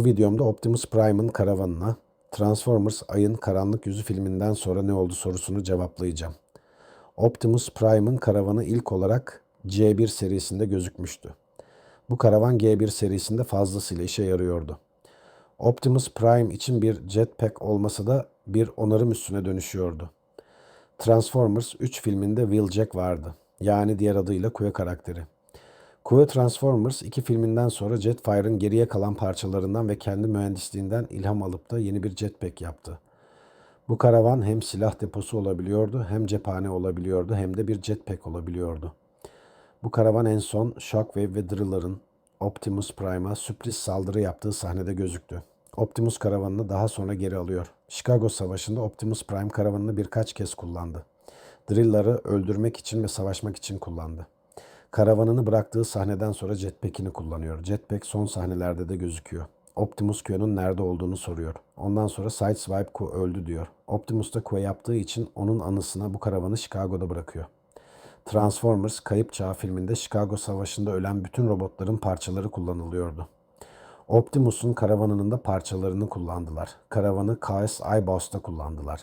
Bu videomda Optimus Prime'ın karavanına Transformers Ayın Karanlık Yüzü filminden sonra ne oldu sorusunu cevaplayacağım. Optimus Prime'ın karavanı ilk olarak C1 serisinde gözükmüştü. Bu karavan G1 serisinde fazlasıyla işe yarıyordu. Optimus Prime için bir jetpack olmasa da bir onarım üssüne dönüşüyordu. Transformers 3 filminde Wheeljack vardı. Yani diğer adıyla Kue karakteri. Kue Transformers 2 filminden sonra Jetfire'ın geriye kalan parçalarından ve kendi mühendisliğinden ilham alıp da yeni bir jetpack yaptı. Bu karavan hem silah deposu olabiliyordu, hem cephane olabiliyordu, hem de bir jetpack olabiliyordu. Bu karavan en son Shockwave ve Driller'ın Optimus Prime'a sürpriz saldırı yaptığı sahnede gözüktü. Optimus karavanını daha sonra geri alıyor. Chicago Savaşı'nda Optimus Prime karavanını birkaç kez kullandı. Driller'ı öldürmek için ve savaşmak için kullandı. Karavanını bıraktığı sahneden sonra jetpack'ini kullanıyor. Jetpack son sahnelerde de gözüküyor. Optimus Q'nun nerede olduğunu soruyor. Ondan sonra Sideswipe Q öldü diyor. Optimus da Q yaptığı için onun anısına bu karavanı Chicago'da bırakıyor. Transformers Kayıp Çağ filminde Chicago Savaşı'nda ölen bütün robotların parçaları kullanılıyordu. Optimus'un karavanının da parçalarını kullandılar. Karavanı KS iBoss'ta kullandılar.